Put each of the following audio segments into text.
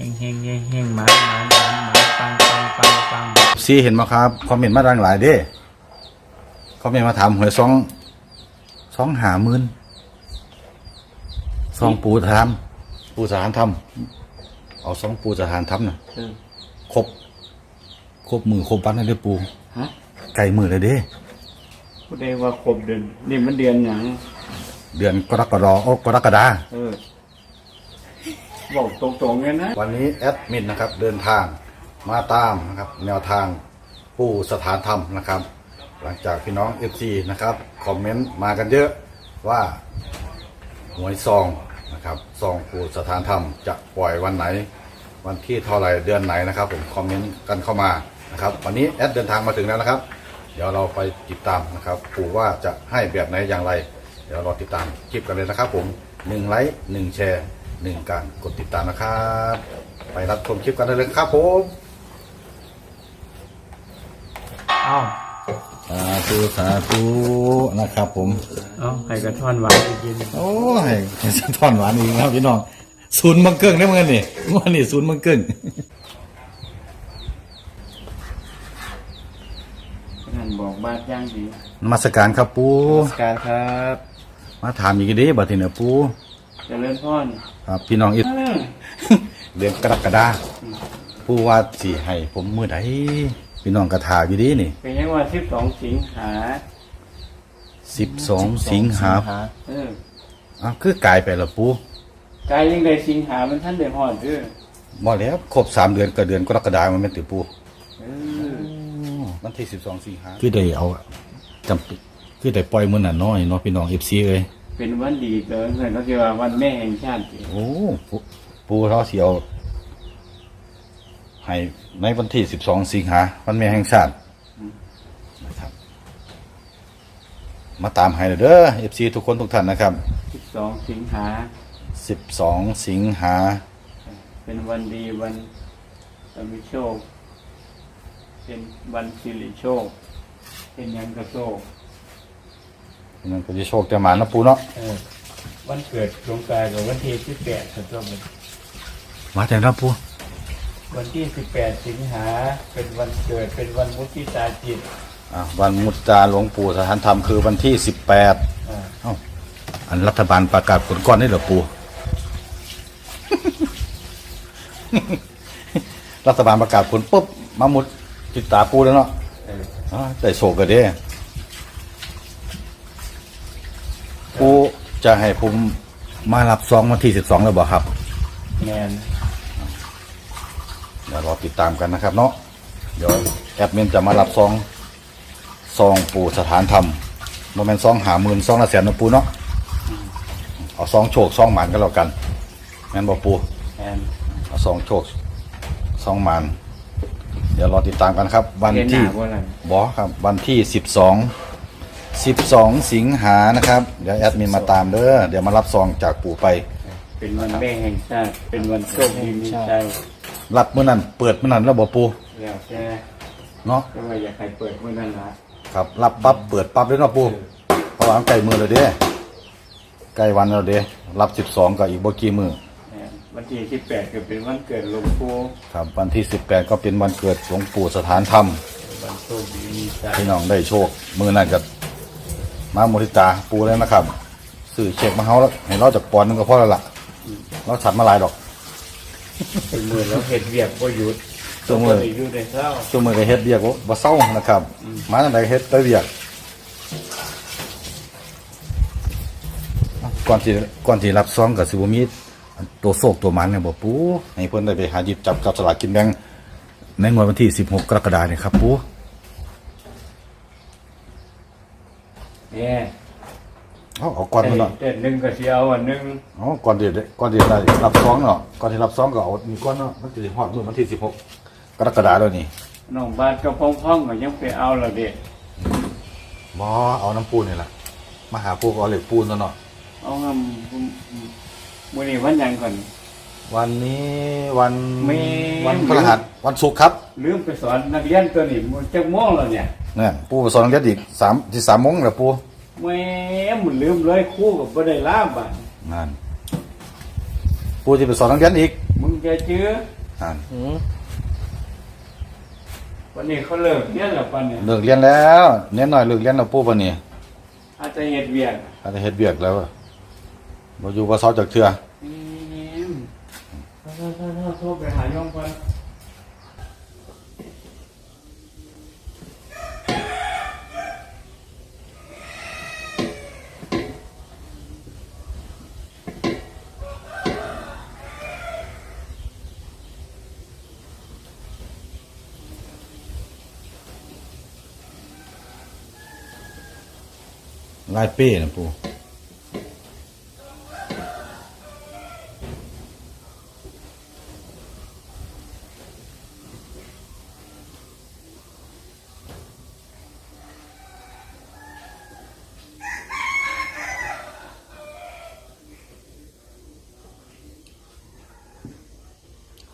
ฮงเฮงเฮงเฮงหมาหมาหมาหมาปังปังปังปังซีเห็นมาครับคอมเมนต์มาดังหลายเด้คอมเมนต์มาถามหวยสองสองหาหมื่นสองปูสถานปูสถานทำเอาสองปูสถานทำน่ะเออครบครบมือครบปันเลยเด้อปูฮะไก่มือเลยเด้ ผู้ใดว่าครบเดือนนี่มันเดือนหยังเดือนกรกฎาคมโอ้กรกฎาเออ บอกตรงๆเลยนะ วันนี้แอดมินนะครับเดินทางมาตามนะครับแนวทางผู้สถานธรรมนะครับ หลังจากพี่น้องเอฟซนะครับคอมเมนต์มากันเยอะว่าหวยซองนะครับซองผู้สถานธรรมจะปล่อยวันไหน วันที่เท่าไหร่เดือนไหนนะครับ ผมคอมเมนต์กันเข้ามานะครับวันนี้แอดเดินทางมาถึงแล้วนะครับ เดี๋ยวเราไปติดตามนะครับปู่ว่าจะให้แบบไหนอย่างไร เดี๋ยวเราติดตามคลิปกันเลยนะครับ ผมหนึ่งไลค์หนึ่งแชร์ หนึ่งการกดติดตามนะครับ ไปรับชมคลิปกันได้เลยครับผมเอ้าสาธุสาธุนะครับ ผม เอ้าให้กระท่อนหวานไปกินโอ้ยสะท้อนหวานอีกแล้วพี่น้องศูนย์มังเกิงได้เหมือนกันนี่งวดนี่ศูนย์มังเกิงนั่นบอกบาดย่างดีนมัสการครับปู การครับ มาถามอีกเดีบัดทีเนี่ยปู เจริญพรครับพี่น้องอีกเออเดือนกรกฎาปูว่าสิให้ผมมือใดพี่น้องกระถาอยู่ดีนี่เป็นยังว่าสิบสองสิงหาสิบสองสิงหาเอออ้าวคือกลายไปและปูกายยังได้สิงหามันท่านได้หอดเด้อบ่แล้วครบสามเดือนก็เดือนกรกฎามันเป็นติปูเออวันที่สิบสองสิงหาคือได้เอาจำเป็นคือได้ปล่อยมือน่ะน้อยเนาะพี่น้องเอฟซีเอ้ย เป็นวันดีเกินเลยเขาเรียกว่าวันแม่แห่งชาติโอ้ปูปูเขาเสียวให้ในวันที่สิบสองสิงหาวันแม่แห่งชาตินะครับ มาตามให้เด้อเอฟซีทุกคนทุกท่านนะครับสิบสองสิงหาสิบสองสิงหาเป็นวันดีวันจะมีโชค เป็นวันสิริโชค เป็นหยังกระโชค นั่นก็จะโชคจะหมานะปูเนาะเออวันเกิดหลวงกายกับวันที่สิบแปดครับท่านผู้ชมมาแต่นะปูวันที่สิบแปดสิงหาเป็นวันเกิดเป็นวันมุทิตาจิตอะวันมุตตาหลวงปู่สถานธรรมคือวันที่สิบแปดอ่าเอ้าอันรัฐบาลประกาศผลก้อนนี่เหรอปู รัฐบาลประกาศผลปุ๊บมามุดจิตตาปูแล้วเนาะเออ อ่าได้โศกกันเด้ ปูจะให้ผมมารับซองวันที่สิบสองแล้วบ่ครับแมนเดี๋ยวรอติดตามกันนะครับเนาะเดี๋ยวแอดมินจะมารับซองซองปูสถานธรรมโมเมนต์ซองหาหมื่นซองละแสนนะปูเนาะเอาซองโชคซองหมานกันแล้วกันงั้นบอกปูแมนเอาซองโชคซองหมาน เดี๋ยวรอติดตามกันครับ วันเรียนหที่นาว่าอะไรบอครับ วันที่สิบสอง สิบสองสิงหานะครับ เดี๋ยวแอดมินมาตามเด้อเดี๋ยวมารับซองจากปู่ไป เป็นวันแม่แห่งชาติ เป็นวันโชคดีมีใจรับเมื่อนั้นเปิดเมื่อนั้นแล้วบอกปูแล้วแต่เนาะก็ว่าอยากให้เปิดเมื่อนั้นละครับรับปั๊บเปิดปั๊บเลยเนาะปูเพราะว่ามันใกล้มือเลยเด้ใกล้วันแล้วเด้รับสิบสองก็อีกบ่กี่มือแม่นวันที่สิบแปดก็เป็นวันเกิดหลวงปู่ครับวันที่สิบแปดก็เป็นวันเกิดหลวงปู่สถานธรรมวันโชคดีมีใจพี่น้องได้โชค มือนั่นกับ มาโมทิตาปูแล้วนะครับสื่อเช็คมาเฮาแล้วให้เราจากปอนด์นึงก็พอแล้วล่ะเราฉัดมาหลายดอก เป็นมือแล้วเห็ดเวียกก็หยุดตัวมือ ก็อยู่ในเศร้าช่วงมือก็เฮ็ดเบียกบ่เศร้านะครับ มาทางใดเฮ็ดแต่เบียกก่อนที่ก่อนที่รับซองก็สิบ่มีตัวโศกตัวหมันเนี่ยบ่ปูให้เพิ่นได้ไปหาหยิบจับกับสลากกินแบ่งในงวดวันที่ 16 กรกฎาคมนี่ครับปู เนี่ยเอาเอาก่อนมันเนาะเต้นหนึ่งก็เสียวอันหนึ่งอ๋อก่อนที่ก่อนที่ได้รับซองเนาะก่อนที่รับซองก็เอานี่ก่อนเนาะมันสิฮอดมื้อวันที่16กรกฎาคมแล้วนี่น้องบ้านก็พ้องๆก็ยังไปเอาละเด็กบ่เอาน้ำปูนี่ล่ะมาหาปูก็เอาเหล็กปูนแล้วเนาะเอางำมื้อนี้วันหยังก่อน วันนี้วันมีวันพฤหัสวันศุกร์ครับลืมไปสอนนักเรียนตัวนี้มันจักโมงแล้วเนี่ยเนี่ยปูไปสอนโรงเรียนอีกสามที่สามโมงแล้วปู แม่มันลืมเลยครู่กับบ่ได้ลาบอะนั่นปูที่ไปสอนโรงเรียนอีกมึงจะจื้ออ่านอืมวันนี้เขาเลิกเรียนแล้วปันเนี่ยเลิกเรียนแล้วเน้นหน่อยเลิกเรียนแล้วปู่ปะนี่อาจจะเฮ็ดเวียกอาจจะเฮ็ดเบียกแล้วบ่อยู่บ่เซาจากเทื่อนี่โทษโทษโทษโทษไปหาโยมก่อน ลายเป้นะปู่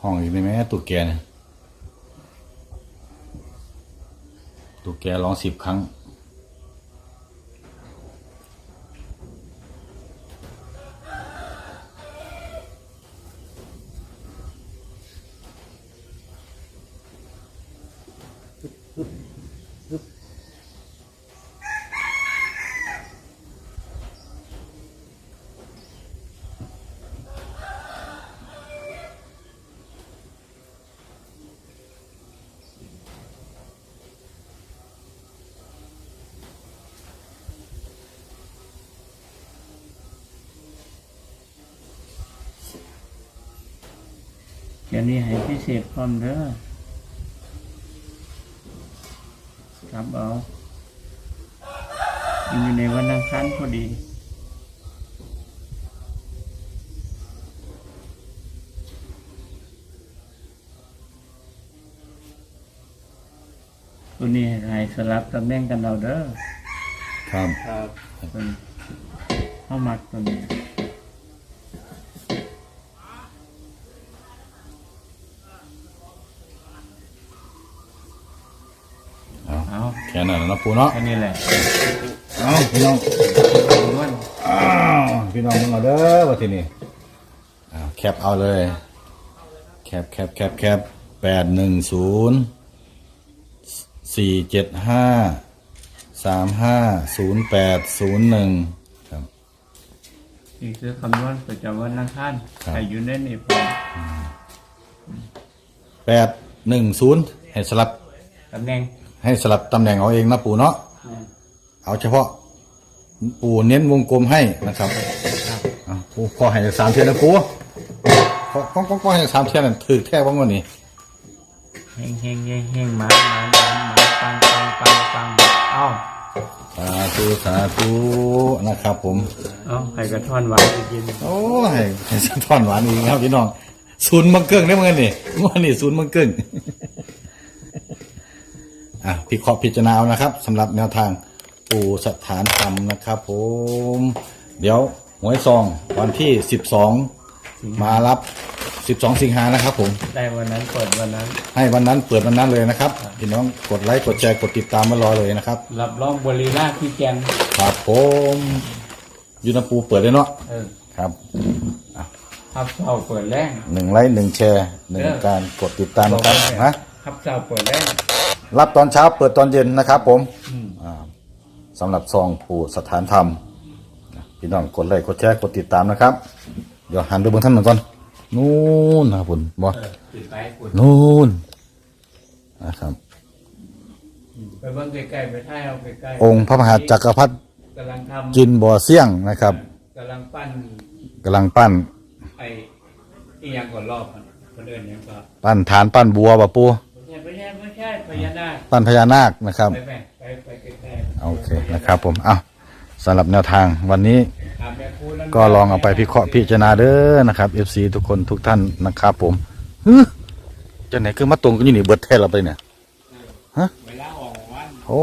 ห้องอีกได้ไหมตุ๊กแกเนี่ยตุ๊กแกร้องสิบครั้ง ดี๋ยวนี้ให้พิเศษพร้อมเด้อครับเอาอยู่ในวันอังคารพอดีตัวนี้ให้สลับตำแหน่งกันเราเด้อ ครับ ครับเป็นเข้ามักตัวนี้ เอาเอาแค่นั้นนะปูเนาะ แค่นี้แหละเอาพี่น้องล้วนอ้าวพี่น้องมึงเอาเด้อว่าทีนี้อ้าวแคปเอาเลย แคปแคปแคปแคปแปดหนึ่งศูนย์สี่เจ็ดห้าสามห้าศูนย์แปดศูนย์หนึ่งครับ นี่คือคำนวณประจำวันอังคารครับ ใครอยู่ในนี่พอแปดหนึ่งศูนย์ให้สลับตำแหน่ง ให้สลับตำแหน่งเอาเองนะปูเนาะอืมเอาเฉพาะ ปูเน้นวงกลมให้นะครับครับอะปูขอให้สามเทียนนะปูขอขอขอขอให้สามเทียนนั่นถือแท้บ้างวันนี้เฮงเฮงเฮงเฮงหมาหมาหมาหมาปังปังปังปังเอ้าสาธุสาธุนะครับ ผม เอ้าใครกระท่อนหวานไปกินโอ้ยให้สะท้อนหวานอีกครับพี่น้องศูนย์มังเกิ้งได้เมื่อนี่เมื่อนี่ศูนย์มังเกิ้ง อะพิเคราะห์พิจารณาเอานะครับสำหรับแนวทางปูสถานธรรมนะครับผมเดี๋ยวหวยซองวันที่สิบสองมารับสิบสองสิงหานะครับผม ได้วันนั้นเปิดวันนั้น ให้วันนั้นเปิดวันนั้นเลยนะครับพี่น้องกดไลค์กดแชร์กดติดตามมารอเลยนะครับรับรองบริลาที่แกนครับผมยูนาปูเปิดเลยเนาะเออครับครับเสาเปิดแรงหนึ่งไลค์หนึ่งแชร์หนึ่งเออการกดติดตามนะครับบอกไว้นะครับเสาเปิดแรง รับตอนเช้าเปิดตอนเย็นนะครับ ผมอืมอ่าสำหรับซองปู่สถานธรรมนะพี่น้องกดไลค์กดแชร์กดติดตามนะครับ เดี๋ยวหันไปเบนท่านหนึ่งก่อนนู่นนะครับผมบอเออติดไปกุดนู่นนะครับไปเบิ่งใกล้ๆไปท่ายเอาใกล้องค์พระมหาจักรพรรดิกำลังทำจินบ่อเสี่ยงนะครับกำลังปั้นกำลังปั้นไอ้อีหยังก่อนรอบมันคนอื่นยังก็ปั้นฐานปั้นบัวปะปูไม่ใช่ไม่ใช่ไม่ใช่พญานาคปั้นพญานาคนะครับ ไปไปไปไปใกล้ๆโอเคนะครับผมเอาสำหรับแนวทางวันนี้ถามแม่ครูแล้วก็ลองเอาไปพิเคราะห์พิจารณาเด้อนะครับ FC ทุกคนทุกท่านนะครับผมฮึจะไหนคือมาตรงกันอยู่นี่เบิดแท้เราไปเนี่ย เวลาออกวันโอ้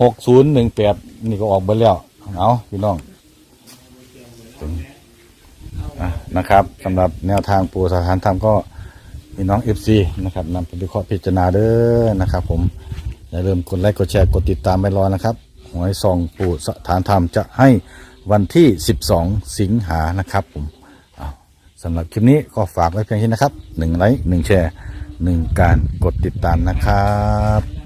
หกศูนย์หนึ่งแปดนี่ก็ออกเบิดแล้ว เอาพี่น้องอะนะครับสำหรับแนวทางปูสถานธรรมก็ พี่น้อง FC นะครับนำไปวิเคราะห์พิจารณาเด้อนะครับ ผมอย่าลืมกดไลค์กดแชร์กดติดตามไปรอนะครับหวยซองปูสถานธรรมจะให้วันที่ 12 สิงหานะครับ ผมอ้าสำหรับคลิปนี้ก็ฝากไว้เพียงแค่นี้นะครับหนึ่งไลค์หนึ่งแชร์หนึ่งการกดติดตามนะครับ